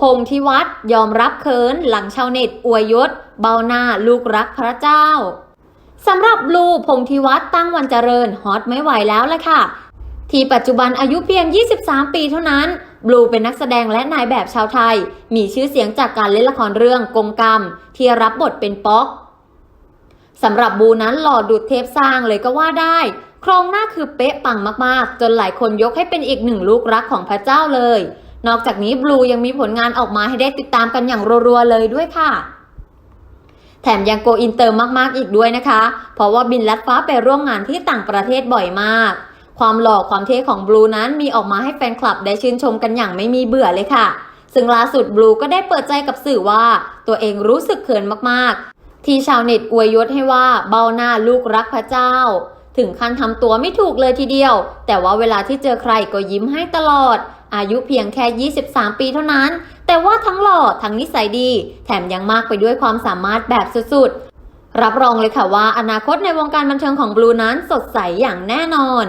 พงธิวัฒน์ยอมรับเขินหลังชาวเน็ตอวยยศ เบาหน้าลูกรักพระเจ้าสำหรับบลูพงธิวัฒน์ตั้งวันเจริญฮอตไม่ไหวแล้วละค่ะ ที่ปัจจุบันอายุเพียง 23 ปีเท่านั้น บลูเป็นนักแสดงและนายแบบชาวไทย มีชื่อเสียงจากการเล่นละครเรื่องกงกรรม ที่รับบทเป็นป๊อกสำหรับบูนั้นหล่อดุดเทพสร้างเลยก็ว่าได้โครงหน้าคือเป๊ะปังมากๆ จนหลายคนยกให้เป็นอีกหนึ่งลูกรักของพระเจ้าเลย นอกจากนี้บลูยังมีผลงานออกมาให้ได้ติดตามกันอย่างรัวๆเลยด้วยค่ะ แถมยังโกอินเตอร์มากๆอีกด้วยนะคะ เพราะว่าบินลัดฟ้าไปร่วมงานที่ต่างประเทศบ่อยมาก ความหล่อความเท่ของบลูนั้นมีออกมาให้แฟนคลับได้ชื่นชมกันอย่างไม่มีเบื่อเลยค่ะ ซึ่งล่าสุดบลูก็ได้เปิดใจกับสื่อว่า ตัวเองรู้สึกเขินมากๆ ที่ชาวเน็ตอวยยศให้ว่าเบ้าหน้าลูกรักพระเจ้าถึงขั้นทำตัวไม่ถูกเลยทีเดียว แต่ว่าเวลาที่เจอใครก็ยิ้มให้ตลอด อายุเพียงแค่ 23 ปีเท่านั้น แต่ว่าทั้งหล่อทั้งนิสัยดี แถมยังมากไปด้วยความสามารถแบบสุดๆ รับรองเลยค่ะว่าอนาคตในวงการบันเทิงของบลูนั้นสดใสอย่างแน่นอน